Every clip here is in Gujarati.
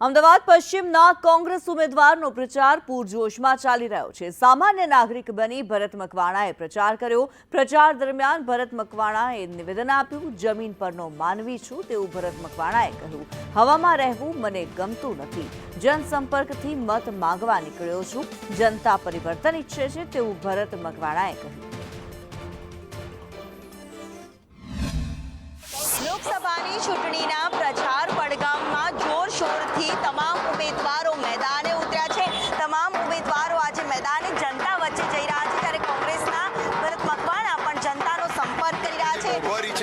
અમદાવાદ પશ્ચિમના કોંગ્રેસ ઉમેદવારનો પ્રચાર પૂરજોશમાં ચાલી રહ્યો છે. સામાન્ય નાગરિક બની ભરત મકવાણાએ પ્રચાર કર્યો. પ્રચાર દરમિયાન ભરત મકવાણાએ નિવેદન આપ્યું, જમીન પરનો માનવી છું, તેવું ભરત મકવાણાએ કહ્યું. હવામાં રહેવું મને ગમતું નથી. જનસંપર્કથી મત માંગવા નીકળ્યો છું. જનતા પરિવર્તન ઈચ્છે છે, તેવું ભરત મકવાણાએ કહ્યું. લોકસભાની ચૂંટણીના પ્રચાર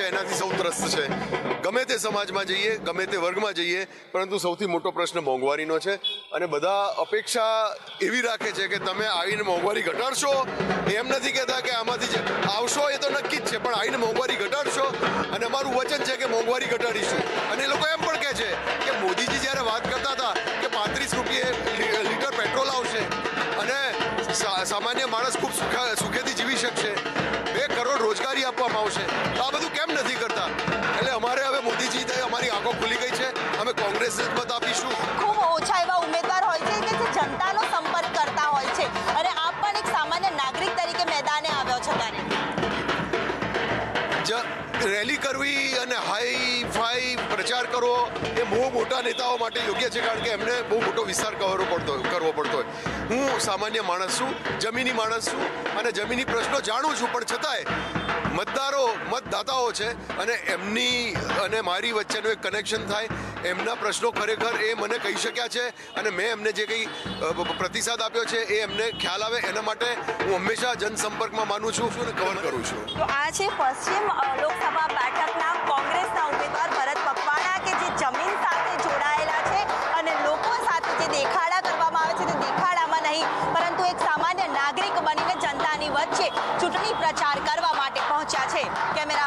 એનાથી સૌ ત્રસ્ત છે. ગમે તે સમાજમાં જઈએ, ગમે તે વર્ગમાં જઈએ, પરંતુ સૌથી મોટો પ્રશ્ન મોંઘવારીનો છે અને બધા અપેક્ષા એવી રાખે છે કે તમે આવીને મોંઘવારી ઘટાડશો. એમ નથી કહેતા કે આમાંથી જે આવશો એ તો નક્કી જ છે, પણ આવીને મોંઘવારી ઘટાડશો અને અમારું વચન છે કે મોંઘવારી ઘટાડીશું. અને એ લોકો એમ પણ કહે છે કે મોદીજી જ્યારે વાત કરતા હતા કે પાંત્રીસ રૂપિયે લીટર પેટ્રોલ આવશે અને સામાન્ય માણસ ખૂબ સુખા, સુખેથી જીવી શકશે તે આંખો ખુલી ગઈ છે. અમે કોંગ્રેસ જ મત આપીશું ખૂબ ઓછા એવા ઉમેદવાર હોય છે કે જે જનતાનો સંપર્ક કરતા હોય છે. અને આપ પણ એક સામાન્ય નાગરિક તરીકે મેદાને આવ્યો છો ત્યારે. રેલી કરવી અને હાઈ ફાઈ પ્રચાર કરવો એ બહુ મોટા નેતાઓ માટે યોગ્ય છે કારણ કે એમને બહુ મોટો વિસ્તાર કરવો પડતો કરવો પડતો હોય. હું સામાન્ય માણસ છું જમીની માણસ છું અને જમીની પ્રશ્નો જાણું છું પણ છતાંય મતદારો, મતદાતાઓ છે અને એમની અને મારી વચ્ચેનું એક કનેક્શન થાય. એમના પ્રશ્નો ખરેખર એ મને કહી શક્યા છે અને મેં એમને જે કંઈ પ્રતિસાદ આપ્યો છે એ એમને ખ્યાલ આવે. એના માટે હું હંમેશા જનસંપર્કમાં માનું છું અને કવર કરું છું. તો આ છે પશ્ચિમ લોકસભા બેઠકના કોંગ્રેસના ઉમેદવાર ભરત મકવાણા કે જે જમીન સાથે જોડાયેલા છે અને લોકો સાથે જે દેખાડા કરવામાં આવે છે તે દેખાડામાં નહીં, પરંતુ એક સામાન્ય નાગરિક બનીને વચ્ચે ચૂંટણી પ્રચાર કરવા માટે પહોંચ્યા છે. કેમેરા